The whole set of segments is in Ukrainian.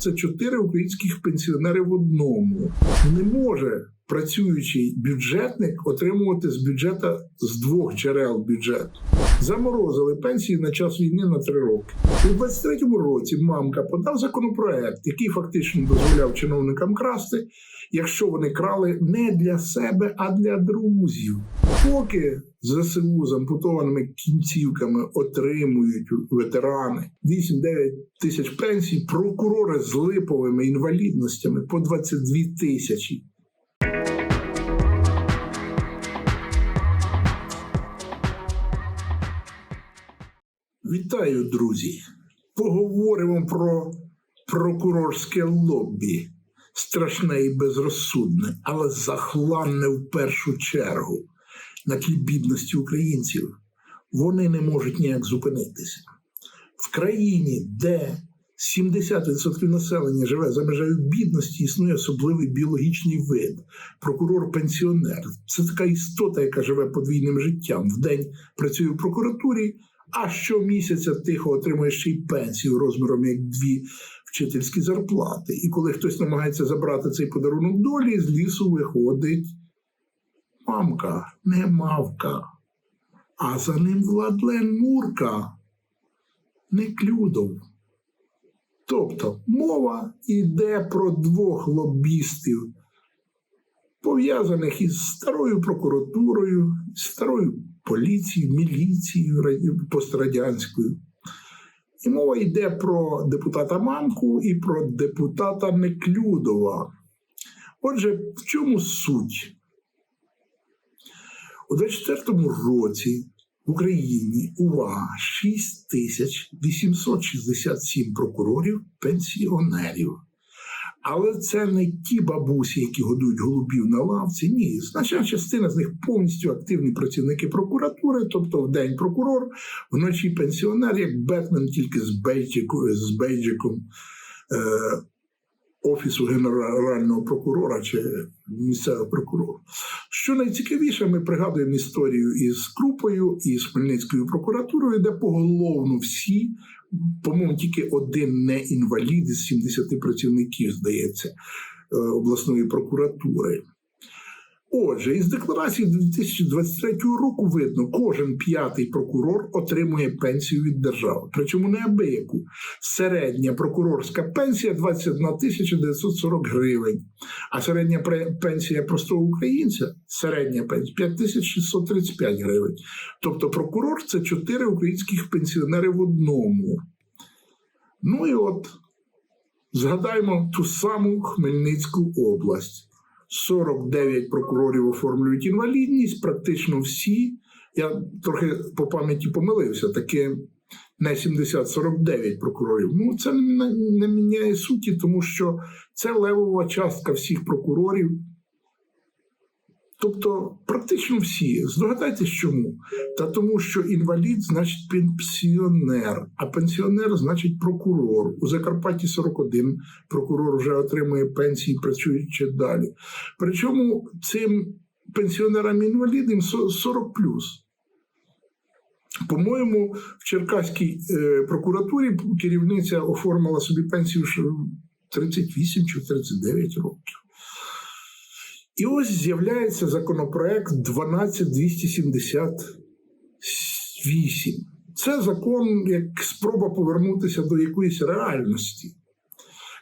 це чотири українських пенсіонери в одному. Не може працюючий бюджетник отримувати з бюджету з двох джерел бюджету. Заморозили пенсії на час війни на три роки. У 23-му році мамка подав законопроект, який фактично дозволяв чиновникам красти, якщо вони крали не для себе, а для друзів. Поки ЗСУ з ампутованими кінцівками отримують ветерани 8-9 тисяч пенсій, прокурори з липовими інвалідностями по 22 тисячі. Вітаю, друзі! Поговоримо про прокурорське лобі. Страшне і безрозсудне, але захланне в першу чергу на тлі бідності українців. Вони не можуть ніяк зупинитися. В країні, де 70% населення живе за межею бідності, існує особливий біологічний вид прокурор-пенсіонер. Це така істота, яка живе подвійним життям. Вдень працює в прокуратурі, а щомісяця тихо отримує ще й пенсію розміром як дві вчительські зарплати. І коли хтось намагається забрати цей подарунок долі, з лісу виходить мамка, не мавка, а за ним Владлен Мурка, не Клюдов. Тобто мова йде про двох лобістів, пов'язаних із старою прокуратурою, старою поліцією, міліцією пострадянською. І мова йде про депутата Мамку і про депутата Неклюдова. Отже, в чому суть? У 24-му році в Україні увага 6867 прокурорів пенсіонерів. Але це не ті бабусі, які годують голубів на лавці. Ні, значна частина з них повністю активні працівники прокуратури, тобто в день прокурор, вночі пенсіонер, як Бетмен, тільки з бейджиком, з бейджиком е, офісу генерального прокурора чи місцевого прокурора. Що найцікавіше, ми пригадуємо історію із Крупою і з Хмельницькою прокуратурою, де поголовно всі, по-моєму, тільки один не інвалід із 70 працівників, здається, е, обласної прокуратури. Отже, із декларації 2023 року видно, кожен п'ятий прокурор отримує пенсію від держави. Причому неабияку. Середня прокурорська пенсія 21 тисяча 940 гривень, а середня пенсія простого українця середня пенсія 5635 гривень. Тобто прокурор це чотири українських пенсіонери в одному. Ну і от згадаймо ту саму Хмельницьку область. 49 прокурорів оформлюють інвалідність, практично всі. Я трохи по пам'яті помилився, таке не 70, 49 прокурорів. Ну, це не міняє суті, тому що це левова частка всіх прокурорів. Тобто, практично всі. Здогадайтесь чому? Та тому, що інвалід значить пенсіонер, а пенсіонер значить прокурор. У Закарпатті 41 прокурор вже отримує пенсії, працюючи далі. Причому цим пенсіонерам інвалідам 40 плюс. По-моєму, в Черкаській е, прокуратурі керівниця оформила собі пенсію 38 чи 39 років. І ось з'являється законопроект 12278. Це закон як спроба повернутися до якоїсь реальності.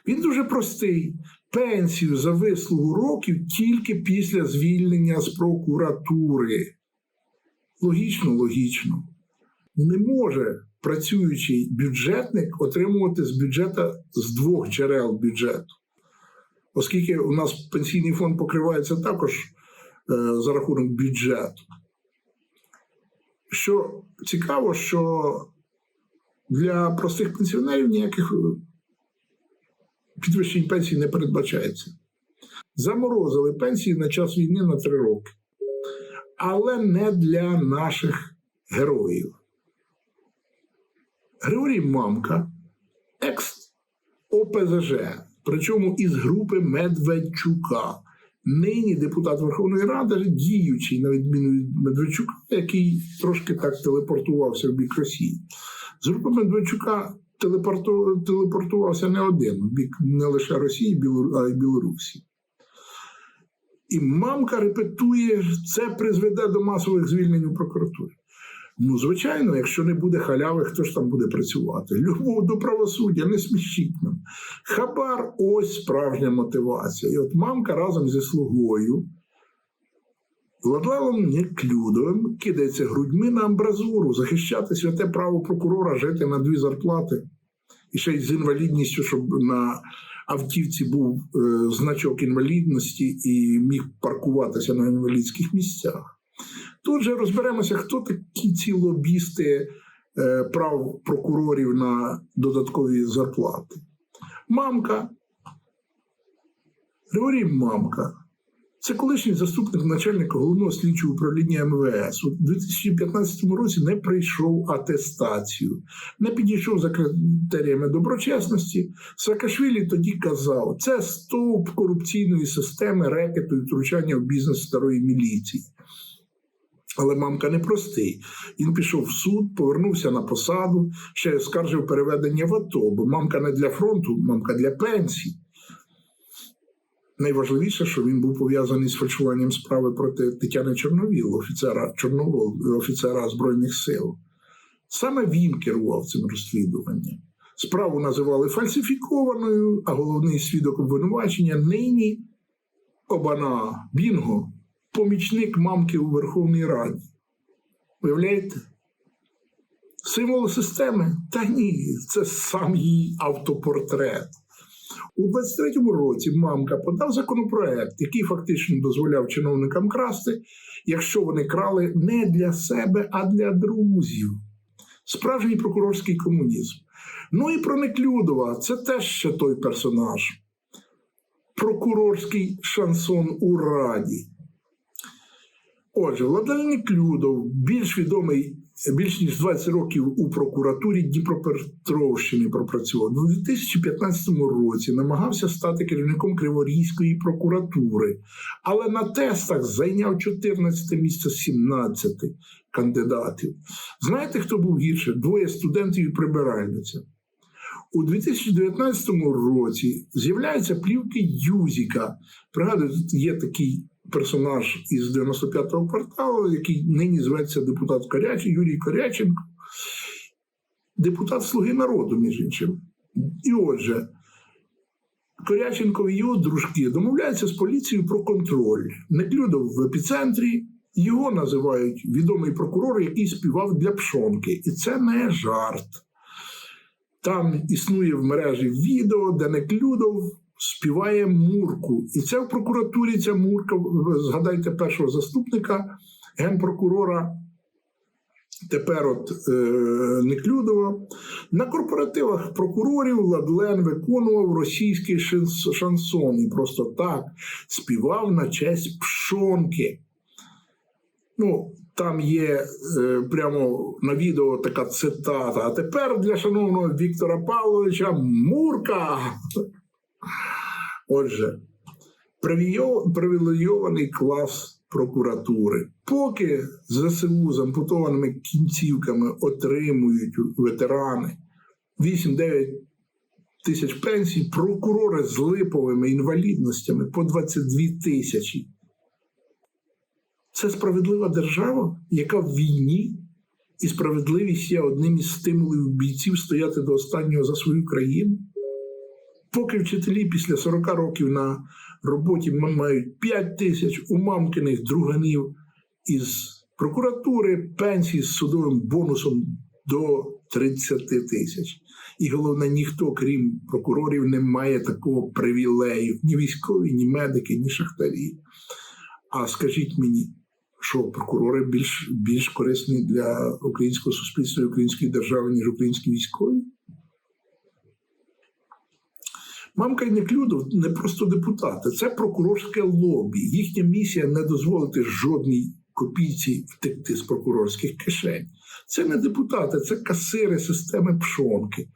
Він дуже простий. Пенсію за вислугу років тільки після звільнення з прокуратури. Логічно, логічно. Не може працюючий бюджетник отримувати з бюджету з двох джерел бюджету оскільки у нас пенсійний фонд покривається також е, за рахунок бюджету. Що цікаво, що для простих пенсіонерів ніяких е, підвищень пенсій не передбачається. Заморозили пенсії на час війни на три роки, але не для наших героїв. Григорій Мамка, екс ОПЗЖ, причому із групи Медведчука. Нині депутат Верховної Ради, діючий, на відміну від Медведчука, який трошки так телепортувався в бік Росії. З групи Медведчука телепорту, телепортувався не один в бік не лише Росії, а й Білорусі. І мамка репетує, це призведе до масових звільнень у прокуратурі. Ну, звичайно, якщо не буде халяви, хто ж там буде працювати? Любов до правосуддя, не смішіть нам. Хабар ось справжня мотивація. І от мамка разом зі слугою Владлавом Неклюдовим кидається грудьми на амбразуру, захищати святе право прокурора жити на дві зарплати. І ще й з інвалідністю, щоб на автівці був е, значок інвалідності і міг паркуватися на інвалідських місцях. Тут же розберемося, хто такі ці лобісти е, прав прокурорів на додаткові зарплати. Мамка. Григорій Мамка. Це колишній заступник начальника головного слідчого управління МВС. У 2015 році не прийшов атестацію, не підійшов за критеріями доброчесності. Саакашвілі тоді казав, це стовп корупційної системи рекету і втручання в бізнес старої міліції. Але мамка не простий. Він пішов в суд, повернувся на посаду, ще й оскаржив переведення в АТО, бо мамка не для фронту, мамка для пенсій. Найважливіше, що він був пов'язаний з фальшуванням справи проти Тетяни Чорновіл, офіцера Чорновол, офіцера Збройних сил. Саме він керував цим розслідуванням. Справу називали фальсифікованою, а головний свідок обвинувачення нині Обана Бінго, помічник мамки у Верховній Раді. Уявляєте? Символ системи? Та ні, це сам її автопортрет. У 23-му році мамка подав законопроект, який фактично дозволяв чиновникам красти, якщо вони крали не для себе, а для друзів. Справжній прокурорський комунізм. Ну і про Неклюдова це теж ще той персонаж. Прокурорський шансон у Раді. Отже, Владимир Неклюдов, більш відомий більш ніж 20 років у прокуратурі Дніпропетровщини пропрацював. У 2015 році намагався стати керівником Криворізької прокуратури, але на тестах зайняв 14 місце 17 кандидатів. Знаєте, хто був гірше? Двоє студентів і прибиральниця. У 2019 році з'являються плівки Юзіка. Пригадую, тут є такий персонаж із 95-го кварталу, який нині зветься депутат Корячий, Юрій Коряченко, депутат Слуги народу, між іншим. І отже, Коряченко і його дружки домовляються з поліцією про контроль. Неклюдов в епіцентрі. Його називають відомий прокурор, який співав для пшонки. І це не жарт. Там існує в мережі відео, де Неклюдов співає Мурку. І це в прокуратурі ця Мурка, згадайте першого заступника генпрокурора, тепер от е, Неклюдова. На корпоративах прокурорів Ладлен виконував російський шанс- шансон і просто так співав на честь пшонки. Ну, там є е, прямо на відео така цитата. А тепер для шановного Віктора Павловича Мурка. Отже, привілейований клас прокуратури. Поки ЗСУ з ампутованими кінцівками отримують ветерани 8-9 тисяч пенсій, прокурори з липовими інвалідностями по 22 тисячі. Це справедлива держава, яка в війні, і справедливість є одним із стимулів бійців стояти до останнього за свою країну. Поки вчителі після 40 років на роботі мають 5 тисяч у мамкиних друганів із прокуратури пенсії з судовим бонусом до 30 тисяч. І головне, ніхто, крім прокурорів, не має такого привілею. Ні військові, ні медики, ні шахтарі. А скажіть мені, що прокурори більш, більш корисні для українського суспільства і української держави, ніж українські військові? Мамка і Неклюдов не просто депутати, це прокурорське лобі. Їхня місія не дозволити жодній копійці втекти з прокурорських кишень. Це не депутати, це касири системи пшонки.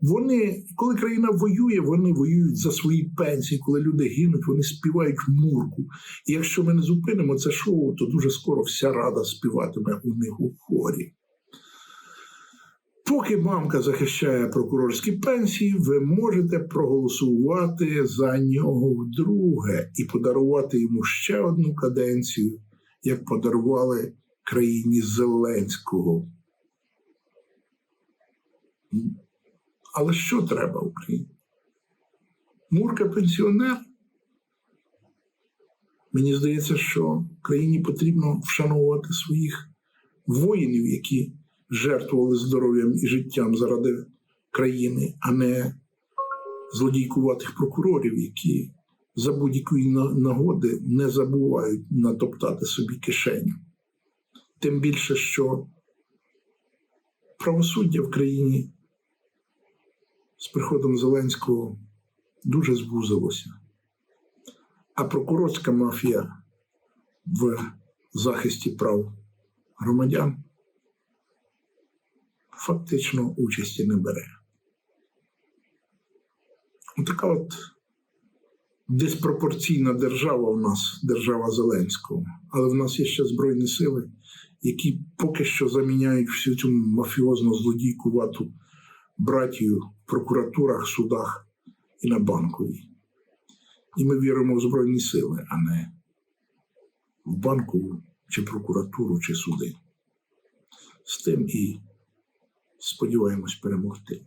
Вони, коли країна воює, вони воюють за свої пенсії. Коли люди гинуть, вони співають мурку. І якщо ми не зупинимо це шоу, то дуже скоро вся рада співатиме у них у хорі. Поки мамка захищає прокурорські пенсії, ви можете проголосувати за нього вдруге і подарувати йому ще одну каденцію, як подарували країні Зеленського. Але що треба Україні? Мурка пенсіонер. Мені здається, що країні потрібно вшановувати своїх воїнів, які жертвували здоров'ям і життям заради країни, а не злодійкуватих прокурорів, які за будь-якої нагоди не забувають натоптати собі кишеню. Тим більше, що правосуддя в країні з приходом Зеленського дуже звузилося. А прокурорська мафія в захисті прав громадян фактично участі не бере. Така от диспропорційна держава у нас, держава Зеленського. Але в нас є ще Збройні сили, які поки що заміняють всю цю мафіозно злодійкувату братію в прокуратурах, судах і на банковій. І ми віримо в Збройні сили, а не в банкову, чи прокуратуру, чи суди. З тим і сподіваємось перемогти.